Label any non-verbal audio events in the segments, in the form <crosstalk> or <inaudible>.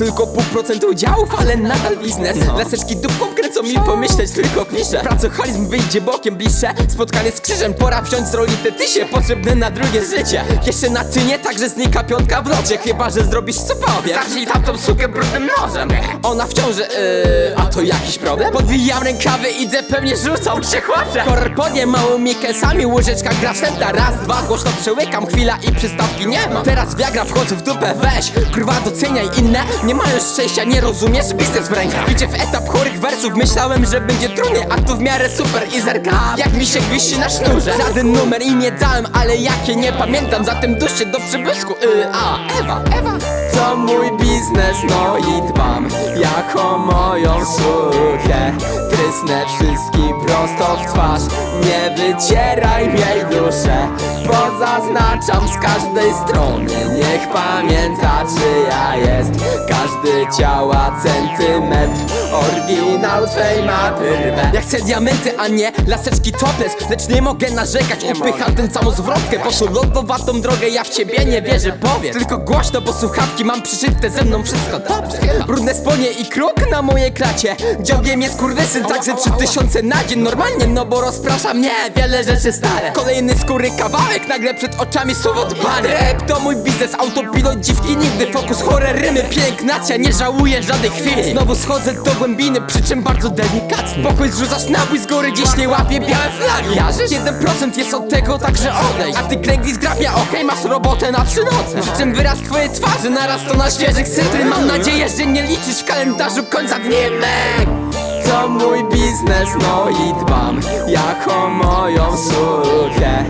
Tylko pół procent udziałów, ale nadal biznes. Laseczki dupką kręcą mi pomyśleć tylko klisze. Pracoholizm wyjdzie bokiem bliższe. Spotkanie z krzyżem, pora wziąć z roli tetysie Potrzebne na drugie życie. Jeszcze na tynie także znika piątka w locie Chyba, że zrobisz co powiem. Zacznij tamtą sukę brudnym nożem. Ona w ciąży, yy, a to jakiś problem? Podwijam rękawy, idę pewnie rzucą się chłopcze. Horror podnie małą mikę, sami łyżeczka gra wstępna. Raz, dwa, głośno przełykam, chwila i przystawki nie ma. Teraz wiagra wchodzę w dupę, weź. Kurwa doceniaj inne, nie mają szczęścia, nie rozumiesz? Biznes w rękach. Idzie w etap chorych wersów, myślałem, że będzie trudniej A tu w miarę super i zerka. Jak mi się wisi na sznurze. Żaden numer im nie dałem, ale jakie nie pamiętam. Zatem dusz się do przybysku, yy, a Ewa, Ewa. To mój biznes, no i dbam. Jako moją sukę Trysnę wszystkim prosto w twarz. Nie wycieraj miej duszę Bo zaznaczam z każdej strony. Niech pamięta czyja jest. Każdy ciała centymetr Oryginał twej mapy Ja chcę diamenty, a nie laseczki topless Lecz nie mogę narzekać, upycham tę całą zwrotkę Po prostu lodowatą drogę ja w ciebie nie wierzę, powiedz. Tylko głośno, bo słuchawki mam przyszyte ze mną wszystko dobrze. Brudne spodnie i kruk na mojej klacie Dziobiem jest kurwysyn, także trzy tysiące na dzień. Normalnie, no bo rozprasza mnie wiele rzeczy stare. Kolejny skóry kawałek, nagle przed oczami słowo dbanie Rap to mój biznes, autopilot dziwki nigdy Fokus chore rymy, pięknacja, nie żałuję żadnej chwili Znowu schodzę do głębiny, przy czym bardzo delikatnie. Pokój zrzucasz nabój z góry, dziś nie łapie białe flagi. Jarzysz? 1% jest od tego, także odejdź. A ty kręgli zgrabia, okej, masz robotę na trzy noce. Przy czym wyraz twojej twarzy naraz to na świeżych cytryn. Mam nadzieję, że nie liczysz w kalendarzu końca dni mek to mój biznes, no i dbam Jako moją sukę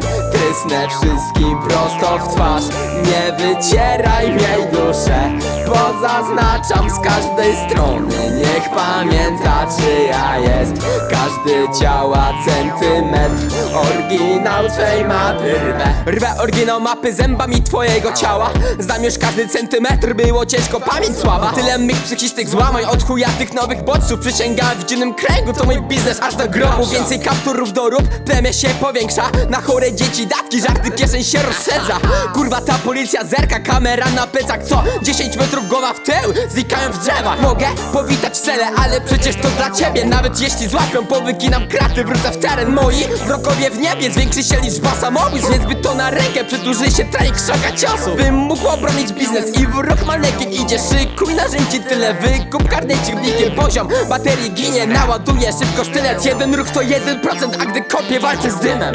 Trysnę wszystkim prosto w twarz. Nie wycieraj miej duszę Bo zaznaczam z każdej strony. Niech pamięta czyja jest Każdy ciała centymetr. Oryginał twej mapy rwę Rwę oryginał mapy zębami twojego ciała. Znam już każdy centymetr Było ciężko, pamięć słaba. Tyle mych psychicznych złamań Od chuja tych nowych bodźców. Przysięgałem w dziennym kręgu To mój biznes aż do grobu. Więcej kapturów do rób Premia się powiększa. Na chore dzieci datki Żarty kieszeń się rozszerza Kurwa ta policja zerka Kamera na plecach. Co? 10 metrów głowa w tył Znikają w drzewach. Mogę powitać cele Ale przecież to dla ciebie. Nawet jeśli złapią Powykinam kraty Wrócę w teren. Moi Wrogowie w niebie Zwiększy się liczba samobójstw Więc by to na rękę Przedłuży się trening szoka ciosów. Bym mógł obronić biznes I wróg manekin idzie Szykuj narzędzi tyle Wykup karnecik blikiem poziom Baterii ginie. Naładuję szybko sztylet Jeden ruch to 1% A gdy kopię walczę z dymem.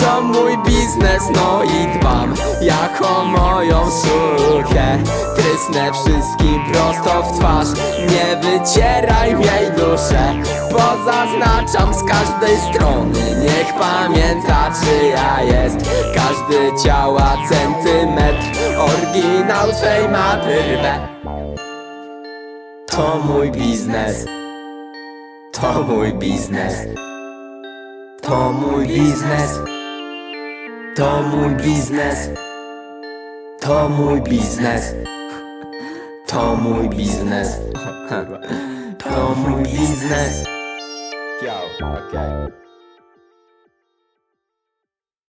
To mój biznes No i dbam Jako moją sukę. Trysnę wszystkim prosto w twarz Nie wycieraj miej duszę Bo zaznaczam z każdej strony. Niech pamięta czyja jest Każdy ciała centymetr. Oryginał twej mapy rwę. To mój biznes. To mój biznes. To mój biznes To mój biznes. To mój biznes. To mój biznes. <laughs> To mój biznes. Yo, okay.